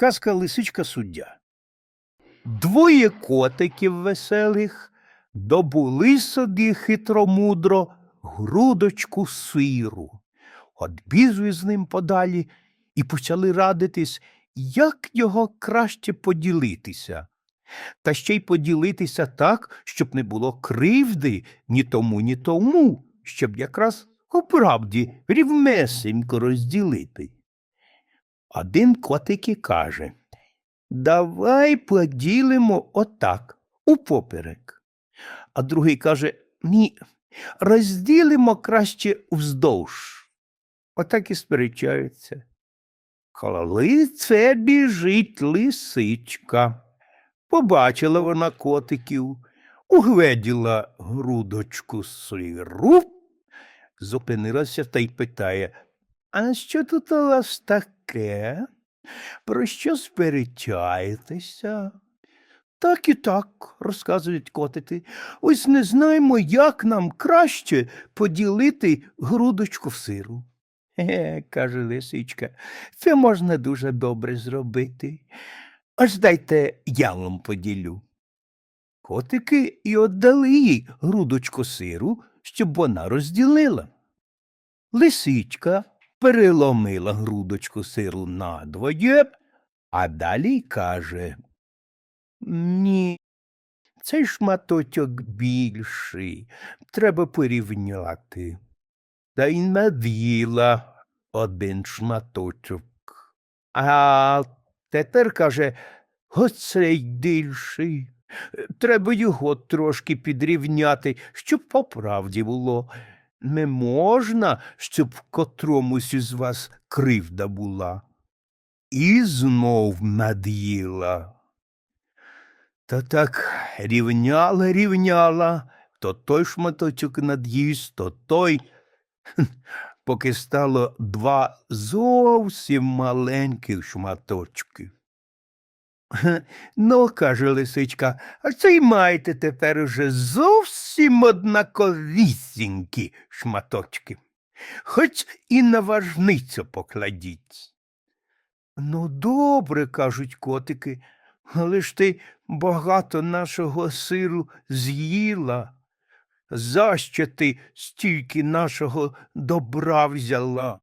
Казка лисичка суддя. Двоє котиків веселих добули собі хитромудро грудочку сиру. Одбізли з ним подалі і почали радитись, як його краще поділитися. Та ще й поділитися так, щоб не було кривди ні тому, ні тому, щоб якраз у правді рівнесенько розділити. Один котик і каже Давай поділимо отак, упоперек. А другий каже Ні, розділимо краще вздовж. Отак і сперечаються. Коли це біжить лисичка. Побачила вона котиків, угледіла грудочку сиру, зупинилася та й питає, а що тут у вас таке? Про що сперечаєтеся? Так і так, розказують котики. Ось не знаємо, як нам краще поділити грудочку в сиру. Ге, каже лисичка, це можна дуже добре зробити. Аж дайте я вам поділю. Котики і віддали їй грудочку сиру, щоб вона розділила. Лисичка переломила грудочку сиру надвоє, а далі й каже Ні, цей шматочок більший, треба порівняти. Та й над'їла один шматочок. А тепер каже, оцей більший. Треба його трошки підрівняти, щоб по правді було. Не можна, щоб котромусь із вас кривда була. І знов над'їла. Та так рівняла, рівняла, то той шматочок над'їсть, то той, поки стало два зовсім маленьких шматочки. Ну, каже лисичка, а це й маєте тепер уже зовсім однаковісінькі шматочки. Хоч і на важницю покладіть. Ну, добре, кажуть котики, але ж ти багато нашого сиру з'їла. За що ти стільки нашого добра взяла?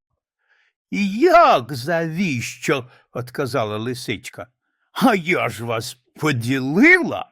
Як завіщо? отказала лисичка. А я ж вас поділила.